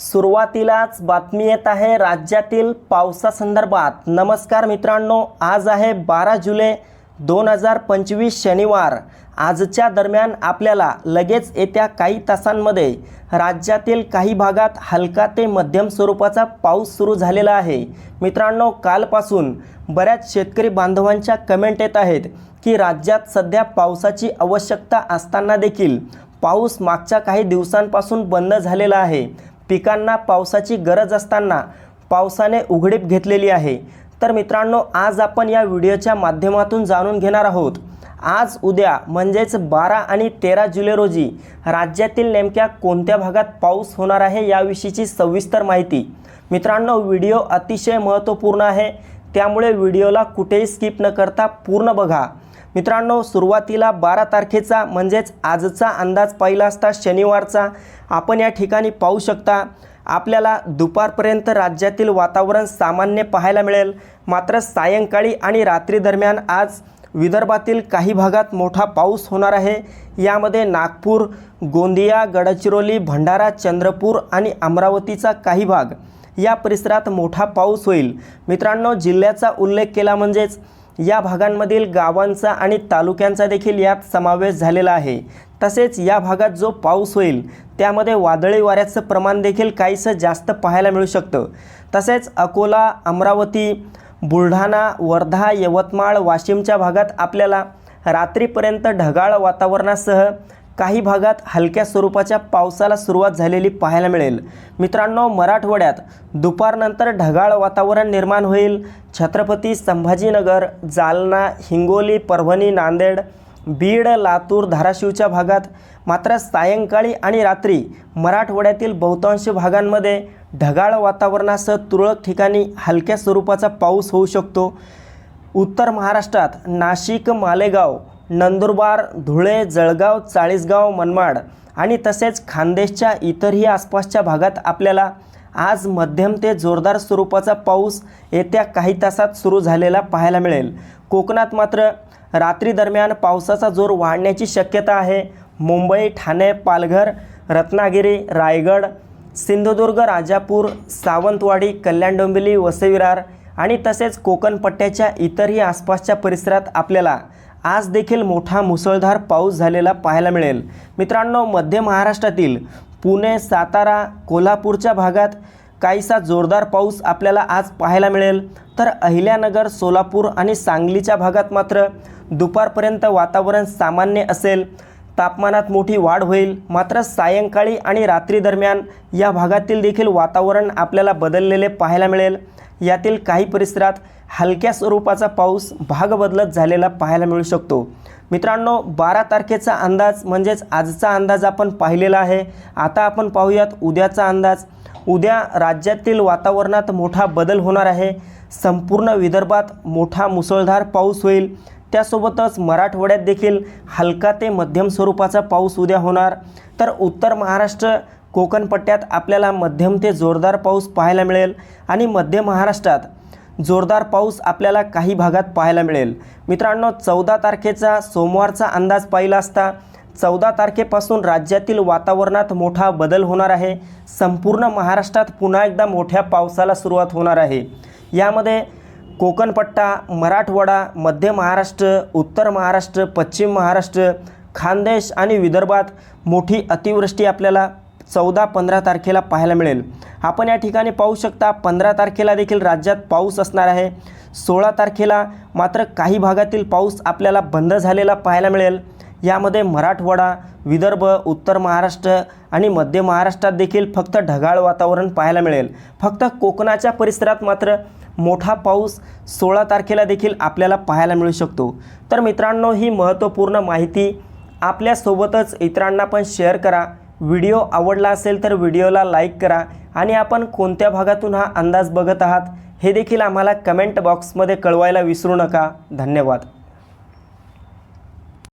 सुरुवातीलाच बातमी येत आहे राज्यातील पावसासंदर्भात. नमस्कार मित्रांनो आज आहे बारा जुलै दोन हजार पंचवीस शनिवार. आजच्या दरम्यान आपल्याला लगेच येत्या काही तासांमध्ये राज्यातील काही भागात हलका ते मध्यम स्वरूपाचा पाऊस सुरू झालेला आहे. मित्रांनो कालपासून बऱ्याच शेतकरी बांधवांच्या कमेंट येत आहेत की राज्यात सध्या पावसाची आवश्यकता असताना देखील पाऊस मागच्या काही दिवसांपासून बंद झालेला आहे. पिकांना पावसाची गरज असताना पावसाने उघडीप घेतलेली आहे. तर मित्रांनो आज आपण या व्हिडिओच्या माध्यमातून जाणून घेणार आहोत. आज उद्या म्हणजेच बारा आणि तेरा जुलै रोजी राज्यातील नेमक्या कोणत्या भागात पाऊस होणार आहे याविषयीची सविस्तर माहिती. मित्रांनो व्हिडिओ अतिशय महत्त्वपूर्ण आहे. त्यामुळे व्हिडिओला कुठेही स्किप न करता पूर्ण बघा. मित्रांनो सुरुवातीला बारा तारखेचा म्हणजेच आजचा अंदाज पाहिला असता शनिवारचा. आपण या ठिकाणी पाहू शकता आपल्याला दुपारपर्यंत राज्यातील वातावरण सामान्य पाहायला मिळेल. मात्र सायंकाळी आणि रात्री दरम्यान आज विदर्भातील काही भागात मोठा पाऊस होणार आहे. यामध्ये नागपूर गोंदिया गडचिरोली भंडारा चंद्रपूर आणि अमरावतीचा काही भाग या परिसरात मोठा पाऊस होईल. मित्रांनो जिल्ह्याचा उल्लेख केला म्हणजेच या भागांमधील गावांचा आणि तालुक्यांचा देखील यात समावेश झालेला आहे. तसेच या भागात जो पाऊस होईल त्यामध्ये वादळी वाऱ्याचं प्रमाण देखील काहीसं जास्त पाहायला मिळू शकतं. तसेच अकोला अमरावती बुलढाणा वर्धा यवतमाळ वाशिमच्या भागात आपल्याला रात्रीपर्यंत ढगाळ वातावरणासह काही भागात हलक्या स्वरूपाच्या पावसाला सुरुवात झालेली पाहायला मिळेल. मित्रांनो मराठवाड्यात दुपारनंतर ढगाळ वातावरण निर्माण होईल. छत्रपती संभाजीनगर जालना हिंगोली परभणी नांदेड बीड लातूर धाराशिवच्या भागात मात्र सायंकाळी आणि रात्री मराठवाड्यातील बहुतांश भागांमध्ये ढगाळ वातावरणासह तुरळक ठिकाणी हलक्या स्वरूपाचा पाऊस होऊ शकतो. उत्तर महाराष्ट्रात नाशिक मालेगाव नंदुरबार धुळे जळगाव चाळीसगाव मनमाड आणि तसेच खानदेशच्या इतरही आसपासच्या भागात आपल्याला आज मध्यम ते जोरदार स्वरूपाचा पाऊस येत्या काही तासात सुरू झालेला पाहायला मिळेल. कोकणात मात्र रात्री दरम्यान पावसाचा जोर वाढण्याची शक्यता आहे. मुंबई ठाणे पालघर रत्नागिरी रायगड सिंधुदुर्ग राजापूर सावंतवाडी कल्याण डोंबिवली वसईविरार आणि तसेच कोकण पट्ट्याच्या इतरही आसपासच्या परिसरात आपल्याला आज देखील मोठा मुसळधार पाऊस झालेला पाहायला मिळेल. मित्रांनो मध्य महाराष्ट्रातील पुणे सातारा कोल्हापूरच्या भागात काहीसा जोरदार पाऊस आपल्याला आज पाहायला मिळेल. तर अहिल्यानगर सोलापूर आणि सांगलीच्या भागात मात्र दुपारपर्यंत वातावरण सामान्य असेल. तापमानात मोठी वाढ होईल. मात्र सायंकाळी आणि रात्री दरम्यान या भागातील देखील वातावरण आपल्याला बदललेले पाहायला मिळेल. यातील काही परिसरात हलक्या स्वरूपाचा पाऊस भाग बदलत झालेला पाहायला मिळू शकतो. मित्रांनो बारा तारखेचा अंदाज म्हणजेच आजचा अंदाज आपण पाहिलेला आहे. आता आपण पाहूयात उद्याचा अंदाज. उद्या राज्यातील वातावरणात मोठा बदल होणार आहे. संपूर्ण विदर्भात मोठा मुसळधार पाऊस होईल. त्यासोबतच मराठवाड्यात देखील हलका ते मध्यम स्वरूपाचा पाऊस उद्या होणार. तर उत्तर महाराष्ट्र कोकण पट्ट्यात आपल्याला मध्यम ते जोरदार पाऊस पाहायला मिळेल आणि मध्य महाराष्ट्रात जोरदार पाऊस आपल्याला काही भागात पाहायला मिळेल. मित्रांनो चौदा तारखेचा सोमवारचा अंदाज पाहिला असता चौदा तारखेपासून राज्यातील वातावरणात मोठा बदल होणार आहे. संपूर्ण महाराष्ट्रात पुन्हा एकदा मोठ्या पावसाला सुरुवात होणार आहे. यामध्ये कोकणपट्टा मराठवाडा मध्य महाराष्ट्र उत्तर महाराष्ट्र पश्चिम महाराष्ट्र खानदेश आणि विदर्भात मोठी अतिवृष्टी आपल्याला चौदा पंधरा तारखेला पाहायला मिळेल. आपण या ठिकाणी पाहू शकता पंधरा तारखेला देखील राज्यात पाऊस असणार आहे. सोळा तारखेला मात्र काही भागातील पाऊस आपल्याला बंद झालेला पाहायला मिळेल. यामध्ये मराठवाडा विदर्भ उत्तर महाराष्ट्र आणि मध्य महाराष्ट्रात देखील फक्त ढगाळ वातावरण पाहायला मिळेल. फक्त कोकणाच्या परिसरात मात्र मोठा पाऊस सोळा तारखेला देखील आपल्याला पाहायला मिळू शकतो. तर मित्रांनो ही महत्त्वपूर्ण माहिती आपल्यासोबतच इतरांना पण शेअर करा. व्हिडिओ आवडला असेल तर व्हिडिओला लाईक करा आणि आपण कोणत्या भागातून हा अंदाज बघत आहात हे देखील आम्हाला कमेंट बॉक्समध्ये कळवायला विसरू नका. धन्यवाद.